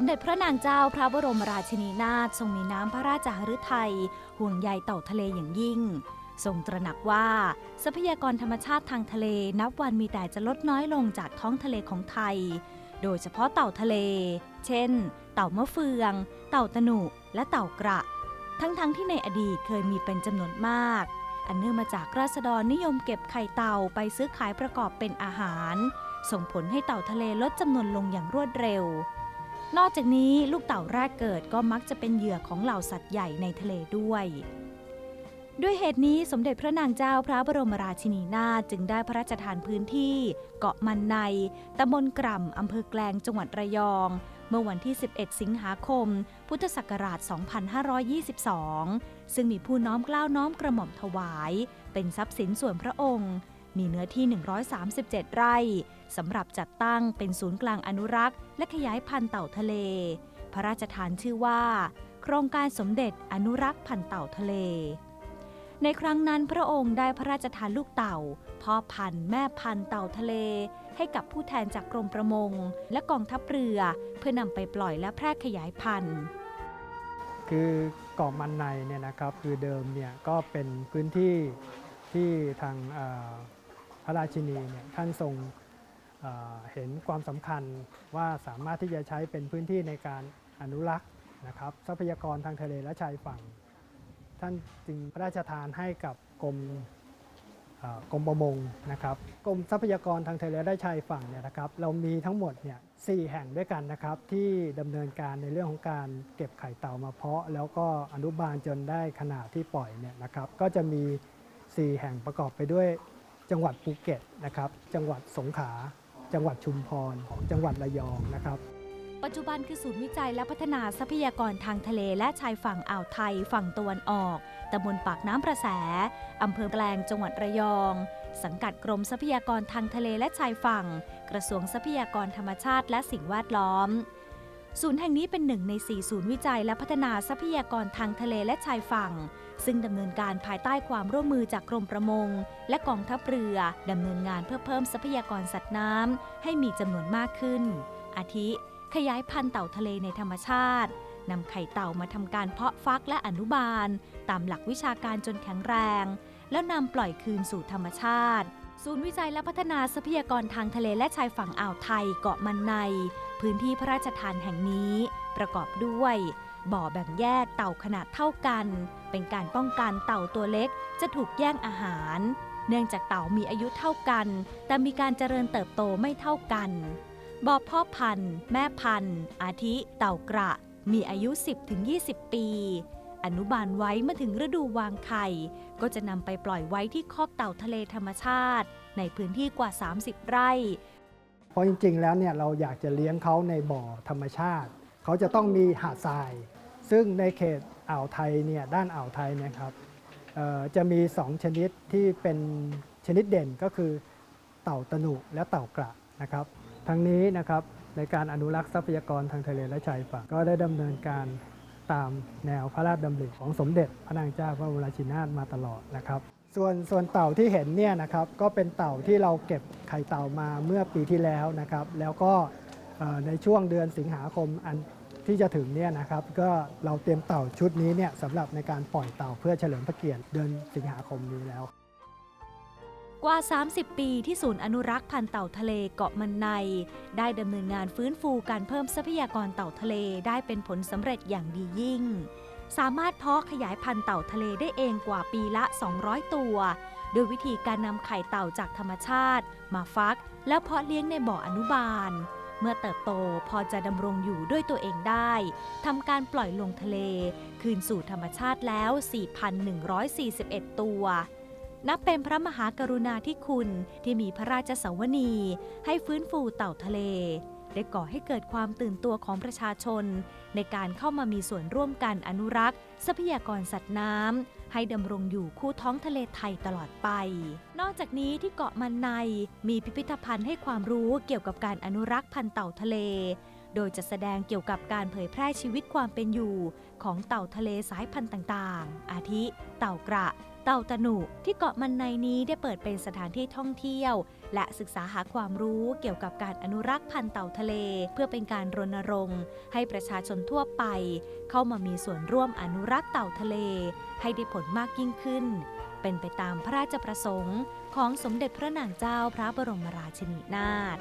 สมเด็จพระนางเจ้าพระบรมราชินีนาถทรงมีน้ำพระราชหฤทัยห่วงใยเต่าทะเลอย่างยิ่ง ทรงตระหนักว่าทรัพยากรธรรมชาติทางทะเลนับวันมีแต่จะลดน้อยลงจากท้องทะเลของไทย โดยเฉพาะเต่าทะเล เช่น เต่ามะเฟือง เต่าตะหนุและเต่ากระ ทั้งๆที่ในอดีตเคยมีเป็นจำนวนมาก อันเนื่องมาจากราษฎรนิยมเก็บไข่เต่าไปซื้อขายประกอบเป็นอาหาร ส่งผลให้เต่าทะเลลดจำนวนลงอย่างรวดเร็ว นอกจากนี้ลูกเต่าแรกเกิดก็มักจะเป็นเหยื่อของเหล่าสัตว์ใหญ่ในทะเลด้วย ด้วยเหตุนี้สมเด็จพระนางเจ้าพระบรมราชินีนาถจึงได้พระราชทานพื้นที่ เกาะมันในตำบลกร่ำอำเภอแกลงจังหวัดระยอง เมื่อวันที่ 11 สิงหาคม พุทธศักราช 2522 ซึ่งมีผู้น้อมเกล้าวน้อมกระหม่อมถวาย เป็นทรัพย์สินส่วนพระองค์ มีเนื้อที่ 137 ไร่สำหรับจัดตั้งเป็นศูนย์กลางอนุรักษ์ และขยายพันธุ์เต่าทะเล พระราชทานชื่อว่า โครงการสมเด็จอนุรักษ์พันธุ์เต่าทะเล ในครั้งนั้นพระองค์ได้พระราชทานลูกเต่า พ่อพันธุ์แม่พันธุ์เต่าทะเล ให้กับผู้แทนจากกรมประมง และกองทัพเรือ เพื่อนำไปปล่อยและแพร่ขยายพันธุ์คือเกาะมันในเนี่ยนะครับคือเดิมเนี่ยก็เป็นพื้นที่ที่ทาง ระราชินีเนี่ยท่านทรงเเห็นความสำคัญว่าสามารถที่จะใช้เป็นพื้นที่ในการอนุรักษ์นะครับทรัพยากรทางทะเลและชายฝั่ง ท่านจึงพระราชทานให้กับกรมกรมประมงนะครับกรมทรัพยากรทางทะเลและชายฝั่งเนี่ยนะครับเรามีทั้งหมดเนี่ยสี่แห่งด้วยกันนะครับที่ดำเนินการในเรื่องของการเก็บไข่เต่ามาเพาะ แล้วก็อนุบาลจนได้ขนาดที่ปล่อยเนี่ยนะครับก็จะมี 4 แห่งประกอบไปด้วย จังหวัดภูเก็ตนะครับจังหวัดสงขลาจังหวัดชุมพรจังหวัดระยองนะครับปัจจุบันคือศูนย์วิจัยและพัฒนาทรัพยากรทางทะเลและชายฝั่งอ่าวไทยฝั่งตะวันออก ตำบลปากน้ำประแส อำเภอแกลงจังหวัดระยอง สังกัดกรมทรัพยากรทางทะเลและชายฝั่ง กระทรวงทรัพยากรธรรมชาติและสิ่งแวดล้อม ศูนย์แห่งนี้เป็นหนึ่งใน 4 ศูนย์วิจัยและพัฒนาทรัพยากรทางทะเลและชายฝั่ง ซึ่งดำเนินการภายใต้ความร่วมมือจากกรมประมง และกองทัพเรือดำเนินงานเพื่อเพิ่มทรัพยากรสัตว์น้ำให้มีจำนวนมากขึ้น อาทิ ขยายพันธุ์เต่าทะเลในธรรมชาตินำไข่เต่ามาทำการเพาะฟักและอนุบาล ตามหลักวิชาการจนแข็งแรง แล้วนำปล่อยคืนสู่ธรรมชาติ ศูนย์วิจัยและพัฒนาทรัพยากรทางทะเลและชายฝั่งอ่าวไทยเกาะมันใน พื้นที่พระราชทานแห่งนี้ ประกอบด้วย บ่อแบ่งแยกเต่าขนาดเท่ากัน เป็นการป้องกันเต่าตัวเล็กจะถูกแย่งอาหาร เนื่องจากเต่ามีอายุเท่ากัน แต่มีการเจริญเติบโตไม่เท่ากัน บ่อพ่อพันธุ์ แม่พันธุ์ อาทิ เต่ากระ มีอายุ 10-20 ปี อนุบาลไว้เมื่อถึงฤดูวางไข่ ก็จะนำไปปล่อยไว้ที่คอกเต่าทะเลธรรมชาติ ในพื้นที่กว่า 30 ไร่ เพราะจริงๆ แล้วเนี่ยเราอยากจะเลี้ยงเขาในบ่อธรรมชาติ เขาจะต้องมีหาดทราย ซึ่งในเขตอ่าวไทยเนี่ยด้านอ่าวไทยนะครับจะมี 2 ชนิดที่เป็นชนิดเด่นก็คือเต่าตะหนุและเต่ากระนะครับ ทั้งนี้นะครับในการอนุรักษ์ทรัพยากรทางทะเลและชายฝั่งก็ได้ดำเนินการ ตามแนวพระราชดำริของสมเด็จพระนางเจ้าพระบรมราชินีนาถมาตลอดนะครับส่วนส่วนเต่าที่เห็นเนี่ยนะครับก็เป็นเต่าที่เราเก็บไข่เต่ามาเมื่อปีที่แล้วนะครับ แล้วก็ในช่วงเดือนสิงหาคมอันที่จะถึงเนี่ยนะครับ ก็เราเตรียมเต่าชุดนี้เนี่ยสำหรับในการปล่อยเต่าเพื่อเฉลิมพระเกียรติเดือนสิงหาคมนี้แล้ว กว่า 30 ปีที่ศูนย์อนุรักษ์พันธุ์เต่าทะเลเกาะมันใน ได้ดำเนินงานฟื้นฟูการเพิ่มทรัพยากรเต่าทะเลได้เป็นผลสำเร็จอย่างดียิ่ง สามารถเพาะขยายพันธุ์เต่าทะเลได้เองกว่าปีละ 200 ตัว โดยวิธีการนำไข่เต่าจากธรรมชาติ มาฟัก แล้วเพาะเลี้ยงในบ่ออนุบาล เมื่อเติบโตพอจะดำรงอยู่ด้วยตัวเองได้ทำการปล่อยลงทะเล คืนสู่ธรรมชาติแล้ว 4,141 ตัว นับเป็นพระมหากรุณาธิคุณที่มีพระราชสวนี ให้ฟื้นฟูเต่าทะเล ได้ก่อให้เกิดความตื่นตัวของประชาชน ในการเข้ามามีส่วนร่วมกันอนุรักษ์ ทรัพยากรสัตว์น้ำให้ดำรงอยู่คู่ท้องทะเลไทยตลอดไป นอกจากนี้ที่เกาะมันในมีพิพิธภัณฑ์ให้ความรู้เกี่ยวกับการอนุรักษ์พันธุ์เต่าทะเลโดยจะแสดงเกี่ยวกับการเผยแพร่ชีวิตความเป็นอยู่ ของเต่าทะเลสายพันธุ์ต่างๆ อาทิ เต่ากระ เต่าตะหนุที่เกาะมันในนี้ได้เปิดเป็นสถานที่ท่องเที่ยว และศึกษาหาความรู้เกี่ยวกับการอนุรักษ์พันธุ์เต่าทะเล เพื่อเป็นการรณรงค์ ให้ประชาชนทั่วไป เข้ามามีส่วนร่วมอนุรักษ์เต่าทะเล ให้ได้ผลมากยิ่งขึ้น เป็นไปตามพระราชประสงค์ ของสมเด็จพระนางเจ้าพระบรมราชินีนาถ